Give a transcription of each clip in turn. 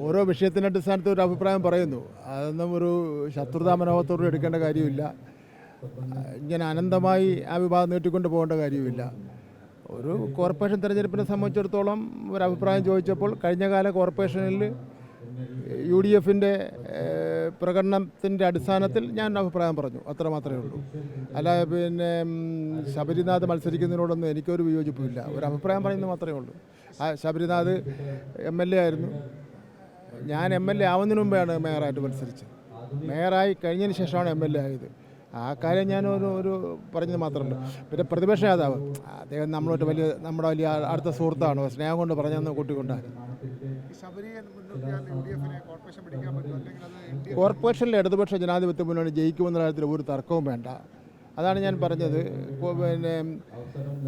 ഓരോ വിഷയത്തിന്റെ അടിസ്ഥാനത്തിൽ ഒരു അഭിപ്രായം പറയുന്നു. അതൊന്നും ഒരു ശത്രുതാ മനോഭാവത്തോടെ എടുക്കേണ്ട കാര്യമില്ല. ഇങ്ങനെ അനന്തമായി ആ വിവാദം നീട്ടിക്കൊണ്ട് പോകേണ്ട കാര്യമില്ല. ഒരു കോർപ്പറേഷൻ തിരഞ്ഞെടുപ്പിനെ സംബന്ധിച്ചിടത്തോളം ഒരു അഭിപ്രായം ചോദിച്ചപ്പോൾ കഴിഞ്ഞകാല കോർപ്പറേഷനിൽ യു ഡി എഫിന്റെ പ്രകടനത്തിന്റെ അടിസ്ഥാനത്തിൽ ഞാൻ അഭിപ്രായം പറഞ്ഞു. അത്ര മാത്രമേ ഉള്ളൂ. അല്ല പിന്നെ ശബരിനാഥ് മത്സരിക്കുന്നതിനോടൊന്നും എനിക്കൊരു വിയോജിപ്പില്ല ഒരു അഭിപ്രായം പറയുന്നത് മാത്രമേ ഉള്ളൂ. ആ ശബരിനാഥ് എം എൽ എ ആയിരുന്നു. ഞാൻ എം എൽ എ ആവുന്നതിന് മുമ്പാണ് മേയറായിട്ട് മത്സരിച്ചത്. മേയറായി കഴിഞ്ഞതിന് ശേഷമാണ് എം എൽ എ ആയത്. ആ കാര്യം ഞാൻ ഒരു ഒരു പറഞ്ഞത് മാത്രമല്ല പിന്നെ പ്രതിപക്ഷ നേതാവ് അദ്ദേഹം നമ്മളോട്ട് വലിയ നമ്മുടെ വലിയ അടുത്ത സുഹൃത്താണ്. സ്നേഹം കൊണ്ട് പറഞ്ഞതെന്ന് കൂട്ടിക്കൊണ്ടാണ് കോർപ്പറേഷനിലെ ഇടതുപക്ഷ ജനാധിപത്യ മുന്നണി ജയിക്കുമെന്ന കാര്യത്തിൽ ഒരു തർക്കവും വേണ്ട. അതാണ് ഞാൻ പറഞ്ഞത്. പിന്നെ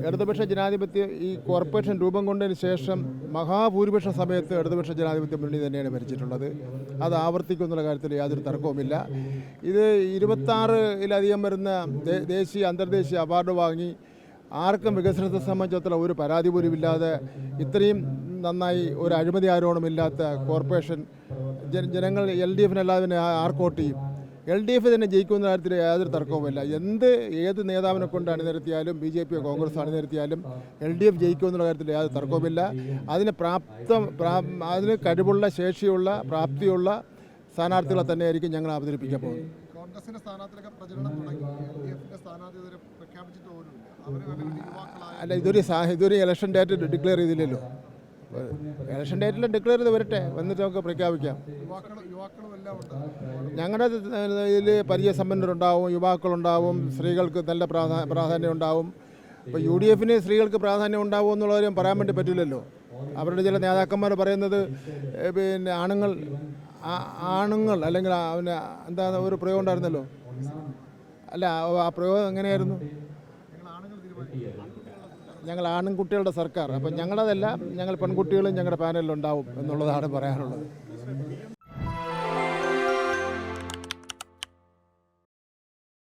ഇടതുപക്ഷ ജനാധിപത്യ ഈ കോർപ്പറേഷൻ രൂപം കൊണ്ടതിന് ശേഷം മഹാഭൂരിപക്ഷ സമയത്ത് ഇടതുപക്ഷ ജനാധിപത്യ മുന്നണി തന്നെയാണ് ഭരിച്ചിട്ടുള്ളത്. അത് ആവർത്തിക്കുമെന്നുള്ള കാര്യത്തിൽ യാതൊരു തർക്കവുമില്ല. ഇത് ഇരുപത്താറിലധികം വരുന്ന ദേശീയ അന്തർദേശീയ അവാർഡ് വാങ്ങി ആർക്കും വികസനത്തെ സംബന്ധിച്ചിടത്തോളം ഒരു പരാതി പോലും ഇല്ലാതെ ഇത്രയും നന്നായി ഒരു അഴിമതി ആരോപണമില്ലാത്ത കോർപ്പറേഷൻ ജന- ജനങ്ങൾ എൽ ഡി എഫിനല്ലാതെ ആർക്കോട്ട് ചെയ്യും. എൽ ഡി എഫ് തന്നെ ജയിക്കുമെന്ന കാര്യത്തിൽ യാതൊരു തർക്കവുമില്ല. എന്ത് ഏത് നേതാവിനെ കൊണ്ട് അണിനിരത്തിയാലും ബി ജെ പിയോ കോൺഗ്രസ് അണിനിരത്തിയാലും എൽ ഡി എഫ് ജയിക്കുമെന്നുള്ള കാര്യത്തിൽ യാതൊരു തർക്കവുമില്ല. അതിന് പ്രാപ്തം പ്രാ അതിന് കഴിവുള്ള ശേഷിയുള്ള പ്രാപ്തിയുള്ള സ്ഥാനാർത്ഥികളെ തന്നെയായിരിക്കും ഞങ്ങൾ അവതരിപ്പിക്കാൻ പോകുന്നത്. കോൺഗ്രസിന്റെ സ്ഥാനാർത്ഥികളൊക്കെ പ്രചരണം തുടങ്ങി. എൽ ഡി എഫിന്റെ സ്ഥാനാർത്ഥി പ്രഖ്യാപിച്ചിട്ട് പോലുമില്ല. അവർ അങ്ങനെ യുവാക്കളായ അല്ല ഇതൊരു ഇതൊരു ഇലക്ഷൻ ഡേറ്റ് ഡിക്ലെയർ ചെയ്തില്ലല്ലോ. ഇലക്ഷൻ ഡേറ്റിൽ ഡിക്ലെയർ ചെയ്ത് വരട്ടെ. വന്നിട്ട് നമുക്ക് പ്രഖ്യാപിക്കാം. ഞങ്ങളുടെ ഇതിൽ പരിചയസമ്പന്നരുണ്ടാവും യുവാക്കളുണ്ടാവും സ്ത്രീകൾക്ക് നല്ല പ്രാധാ പ്രാധാന്യം ഉണ്ടാവും. ഇപ്പോൾ യു ഡി എഫിന് സ്ത്രീകൾക്ക് പ്രാധാന്യം ഉണ്ടാവും എന്നുള്ള കാര്യം പറയാൻ വേണ്ടി പറ്റില്ലല്ലോ. അവരുടെ ചില നേതാക്കന്മാർ പറയുന്നത് പിന്നെ ആണുങ്ങൾ ആണുങ്ങൾ അല്ലെങ്കിൽ പിന്നെ എന്താ ഒരു പ്രയോഗം ഉണ്ടായിരുന്നല്ലോ? അല്ല ആ പ്രയോഗം എങ്ങനെയായിരുന്നു? ഞങ്ങൾ ആണുങ്ങളുടെ സർക്കാർ. അപ്പം ഞങ്ങളതല്ല ഞങ്ങൾ പെൺകുട്ടികളും ഞങ്ങളുടെ പാനലിലുണ്ടാവും എന്നുള്ളതാണ് പറയാനുള്ളത്.